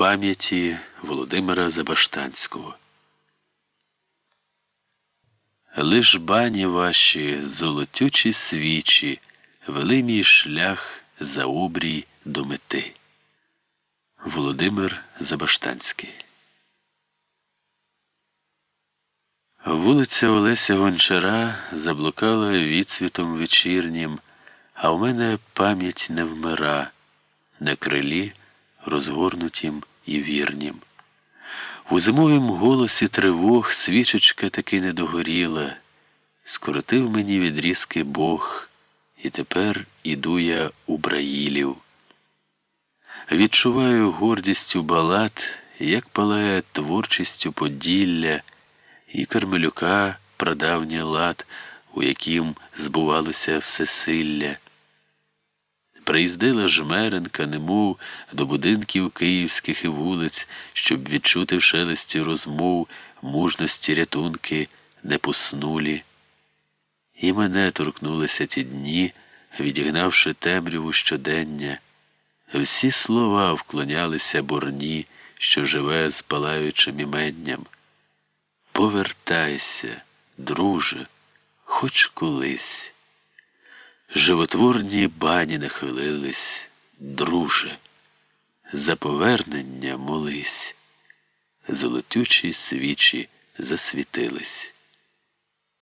пам'яті Володимира Забаштанського. Лиш бані ваші золотючі свічі вели мій шлях за обрій до мети. Володимир Забаштанський. Вулиця Олеся Гончара заблукала відсвітом вечірнім, а в мене пам'ять не вмира, на крилі розгорнутім і вірнім. У зимовім голосі тривог свічечка таки не догоріла, скоротив мені відрізки Бог, і тепер іду я у Браїлів. Відчуваю гордістю балат, як палає творчістю Поділля і Кармелюка прадавній лад, у яким збувалося всесилля. Приїздила жмеренка, немов до будинків київських і вулиць, щоб відчути в шелесті розмов мужності рятунки не поснулі. І мене торкнулися ті дні, відігнавши темряву щодення. Всі слова вклонялися бурні, що живе з палаючим іменням. Повертайся, друже, хоч колись. Животворні бані нахилились, друже, за повернення молись, золотючі свічі засвітились.